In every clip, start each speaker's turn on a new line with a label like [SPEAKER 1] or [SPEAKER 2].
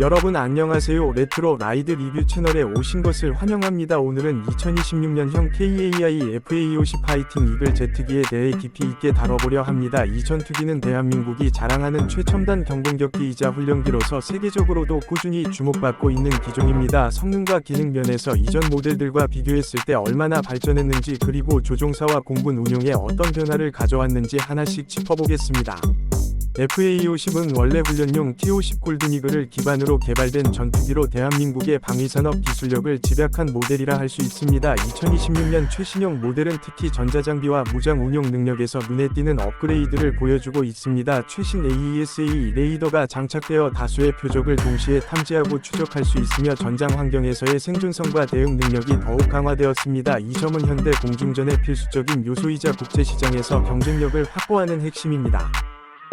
[SPEAKER 1] 여러분 안녕하세요. 레트로 라이드 리뷰 채널에 오신 것을 환영합니다. 오늘은 2026년형 KAI FA50 파이팅 이글 제트기에 대해 깊이 있게 다뤄보려 합니다. 이 전투기는 대한민국이 자랑하는 최첨단 경공격기이자 훈련기로서 세계적으로도 꾸준히 주목받고 있는 기종입니다. 성능과 기능 면에서 이전 모델들과 비교했을 때 얼마나 발전했는지 그리고 조종사와 공군 운용에 어떤 변화를 가져왔는지 하나씩 짚어보겠습니다. FA50은 원래 훈련용 T50 골든이글을 기반으로 개발된 전투기로 대한민국의 방위산업 기술력을 집약한 모델이라 할 수 있습니다. 2026년 최신형 모델은 특히 전자장비와 무장 운용 능력에서 눈에 띄는 업그레이드를 보여주고 있습니다. 최신 AESA 레이더가 장착되어 다수의 표적을 동시에 탐지하고 추적할 수 있으며 전장 환경에서의 생존성과 대응 능력이 더욱 강화되었습니다. 이 점은 현대 공중전의 필수적인 요소이자 국제시장에서 경쟁력을 확보하는 핵심입니다.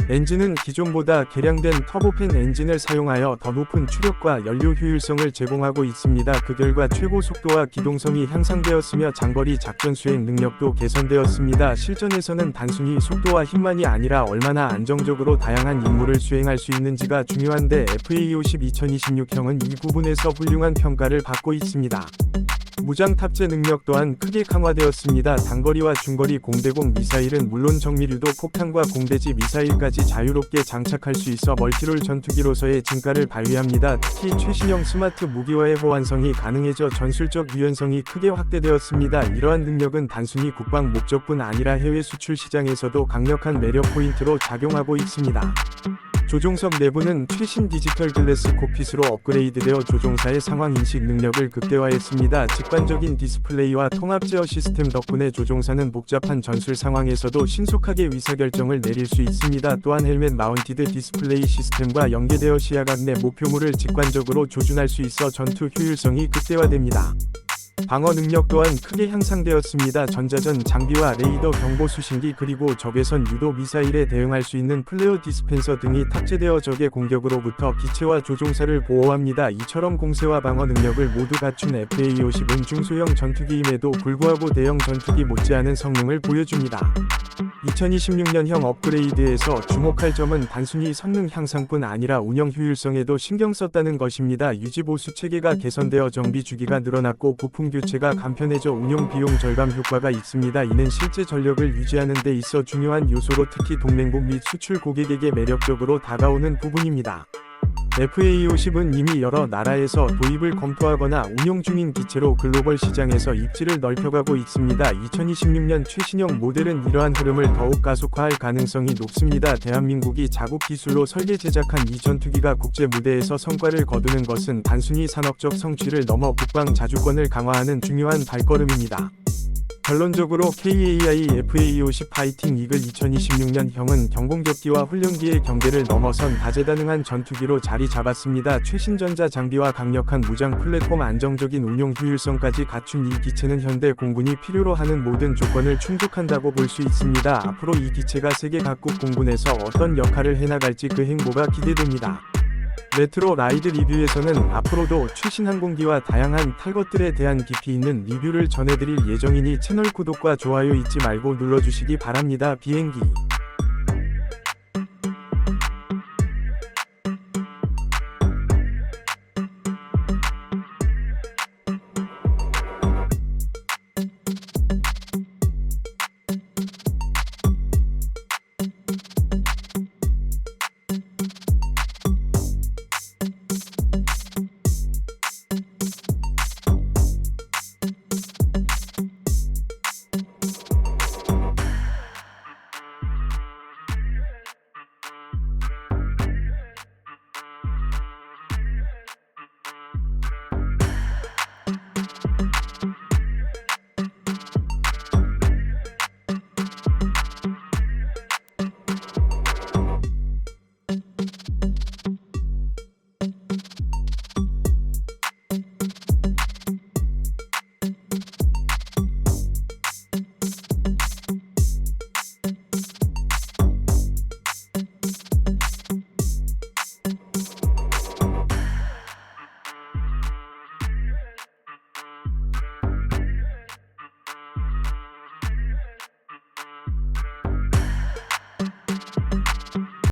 [SPEAKER 1] 엔진은 기존보다 개량된 터보팬 엔진을 사용하여 더 높은 추력과 연료 효율성을 제공하고 있습니다. 그 결과 최고 속도와 기동성이 향상되었으며 장거리 작전 수행 능력도 개선되었습니다. 실전에서는 단순히 속도와 힘만이 아니라 얼마나 안정적으로 다양한 임무를 수행할 수 있는지가 중요한데 FA50 2026형은 이 부분에서 훌륭한 평가를 받고 있습니다. 무장 탑재 능력 또한 크게 강화되었습니다. 단거리와 중거리 공대공 미사일은 물론 정밀유도 폭탄과 공대지 미사일까지 자유롭게 장착할 수 있어 멀티롤 전투기로서의 진가를 발휘합니다. 특히 최신형 스마트 무기화의 호환성이 가능해져 전술적 유연성이 크게 확대되었습니다. 이러한 능력은 단순히 국방 목적뿐 아니라 해외 수출 시장에서도 강력한 매력 포인트로 작용하고 있습니다. 조종석 내부는 최신 디지털 글래스 코핏으로 업그레이드되어 조종사의 상황 인식 능력을 극대화했습니다. 직관적인 디스플레이와 통합 제어 시스템 덕분에 조종사는 복잡한 전술 상황에서도 신속하게 의사결정을 내릴 수 있습니다. 또한 헬멧 마운티드 디스플레이 시스템과 연계되어 시야각 내 목표물을 직관적으로 조준할 수 있어 전투 효율성이 극대화됩니다. 방어 능력 또한 크게 향상되었습니다. 전자전 장비와 레이더 경보 수신기 그리고 적외선 유도 미사일에 대응할 수 있는 플레어 디스펜서 등이 탑재되어 적의 공격으로부터 기체와 조종사를 보호합니다. 이처럼 공세와 방어 능력을 모두 갖춘 FA50은 중소형 전투기임에도 불구하고 대형 전투기 못지않은 성능을 보여줍니다. 2026년형 업그레이드에서 주목할 점은 단순히 성능 향상뿐 아니라 운영 효율성에도 신경 썼다는 것입니다. 유지 보수 체계가 개선되어 정비 주기가 늘어났고 부품 교체가 간편해져 운용 비용 절감 효과가 있습니다. 이는 실제 전력을 유지하는 데 있어 중요한 요소로 특히 동맹국 및 수출 고객에게 매력적으로 다가오는 부분입니다. FA50은 이미 여러 나라에서 도입을 검토하거나 운용 중인 기체로 글로벌 시장에서 입지를 넓혀가고 있습니다. 2026년 최신형 모델은 이러한 흐름을 더욱 가속화할 가능성이 높습니다. 대한민국이 자국 기술로 설계 제작한 이 전투기가 국제 무대에서 성과를 거두는 것은 단순히 산업적 성취를 넘어 국방 자주권을 강화하는 중요한 발걸음입니다. 결론적으로 KAI FA50 파이팅 이글 2026년형은 경공격기와 훈련기의 경계를 넘어선 다재다능한 전투기로 자리 잡았습니다. 최신 전자 장비와 강력한 무장 플랫폼 안정적인 운용 효율성까지 갖춘 이 기체는 현대 공군이 필요로 하는 모든 조건을 충족한다고 볼 수 있습니다. 앞으로 이 기체가 세계 각국 공군에서 어떤 역할을 해나갈지 그 행보가 기대됩니다. 레트로 라이드 리뷰에서는 앞으로도 최신 항공기와 다양한 탈 것들에 대한 깊이 있는 리뷰를 전해드릴 예정이니 채널 구독과 좋아요 잊지 말고 눌러주시기 바랍니다. 비행기